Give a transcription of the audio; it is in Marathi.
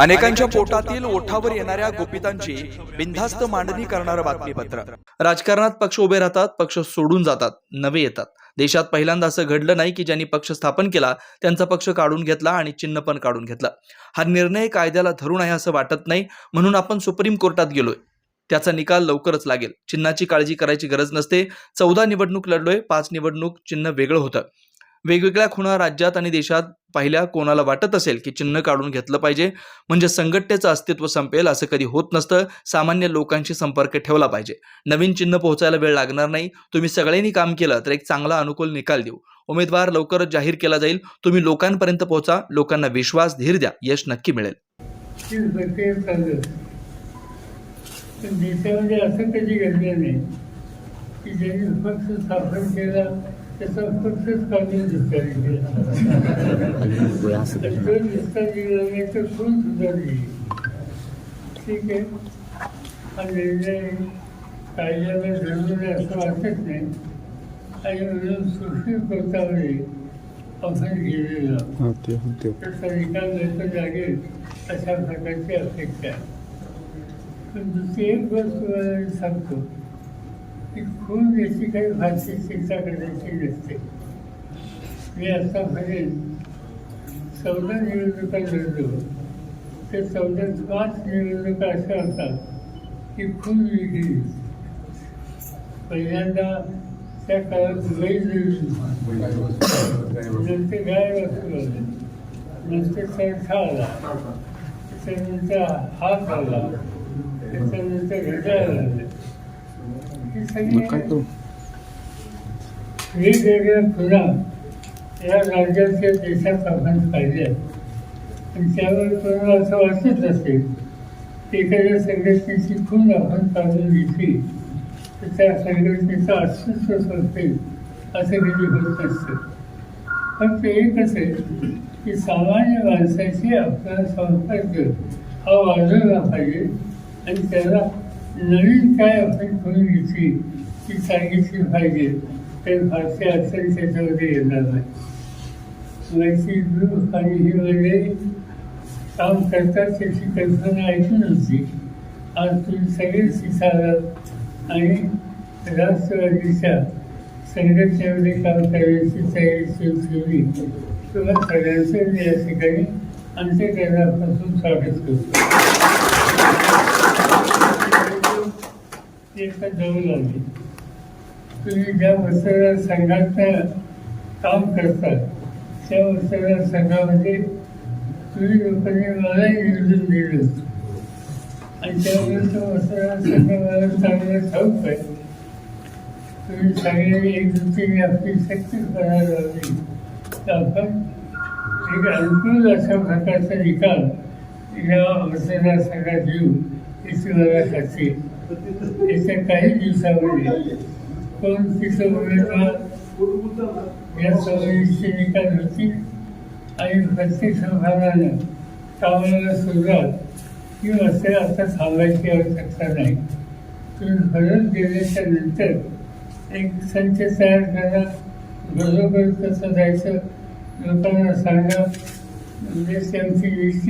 अनेकांच्या पोटातील ओठावर येणाऱ्या गोपितांची बिनधास्त मांडणी करणारं बातमीपत्र. राजकारणात पक्ष उभे राहतात पक्ष सोडून जातात नवे येतात. देशात पहिल्यांदा असं घडलं नाही की ज्यांनी पक्ष स्थापन केला त्यांचा पक्ष काढून घेतला आणि चिन्ह पण काढून घेतला. हा निर्णय कायद्याला धरून आहे असं वाटत नाही म्हणून आपण सुप्रीम कोर्टात गेलोय. त्याचा निकाल लवकरच लागेल. चिन्हाची काळजी करायची गरज नसते. चौदा निवडणूक लढलोय पाच निवडणूक चिन्ह वेगळं होतं. वेगवेगळ्या खुणा राज्यात आणि देशात पाहिल्या कोणाला वाटत असेल की चिन्ह काढून घेतलं पाहिजे म्हणजे संघटनेचं अस्तित्व संपेल असं कधी होत नसतं. सामान्य लोकांशी संपर्क ठेवला पाहिजे. नवीन चिन्ह पोहोचायला वेळ लागणार नाही. तुम्ही सगळ्यांनी काम केलं तर एक चांगला अनुकूल निकाल देऊ. उमेदवार लवकरच जाहीर केला जाईल. तुम्ही लोकांपर्यंत पोहोचा. लोकांना विश्वास धीर द्या. यश नक्की मिळेल. देशामध्ये म्हणजे असं कधी घडलं नाही. की ज्यांनी पक्ष स्थापन केला दिली. ठीक आहे. हा निर्णय कायद्याला आहे असं वाटत नाही आणि म्हणून सुशील कोर्टामध्ये आपण गेलेला. त्याचा निकाल लागेल अशा प्रकारची अपेक्षा आहे. पण दुसरी एक गोष्ट सांगतो. की खून याची काही फारशी शिक्षा करण्याची नसते मी आतापर्यंत चौदा निवडणुका लढलो तर चौदा पाच निवडणुका अशा असतात की खून वेगळी पहिल्यांदा त्या काळात लई नंतर गाय वाचू आले. नंतर चरखा आला. त्याच्यानंतर हात आला. त्याच्यानंतर घड्याळ आले. हे सगळे वेगवेगळ्या खुणा या राज्याच्या देशात आपण पाहिल्या आणि त्यावर कोणाला असं वाटत असेल की एखाद्या संघटनेची खून आपण काढून घेतली तर त्या संघटनेचं अस्तित्व संपेल असं कधी होत नसतं ते एकच आहे की सामान्य माणसाशी आपला संपर्क हा वाढवला पाहिजे आणि त्याला नवीन काय आपण करून घेतली ती सांगितली पाहिजे. तर फारसे असेल त्याच्यामध्ये येणार नाही. माहिती ग्रुप आणि ही वगैरे काम करतात त्याची कल्पना ऐकून नव्हती आज तुम्ही सगळे दिसालात आणि राष्ट्रवादीच्या संघटनेमध्ये काम करण्याची तयारी सुरू ठेवली. तुम्हा सगळ्यांचं या ठिकाणी अंत्यकरणापासून स्वागत करतो. एकदा जाऊ जवळ तुम्ही ज्या मतदार संघात काम करतात त्या मतदार संघामध्ये तुम्ही लोकांनी मलाही निवडून दिलं. आणि त्यामुळे तो मतदार संघ मला चांगला ठाऊक आहे तुम्ही चांगली एकजुटीने आपली शक्ती करायला लावली तर आपण एक अनुकूल अशा प्रकारचा निकाल या मतदारसंघात संघात याची मला खात्री येत्या काही दिवसामध्ये पण तिथं उमेदवार या सवयीचे निकाल होतील आणि प्रत्येक संघानं कामाला सुरुवात ही असे आता थांबायची आवश्यकता नाही. तुम्ही परत गेल्याच्यानंतर एक संच तयार करा बरोबर कसं जायचं. लोकांना सांगा. म्हणजे त्यांची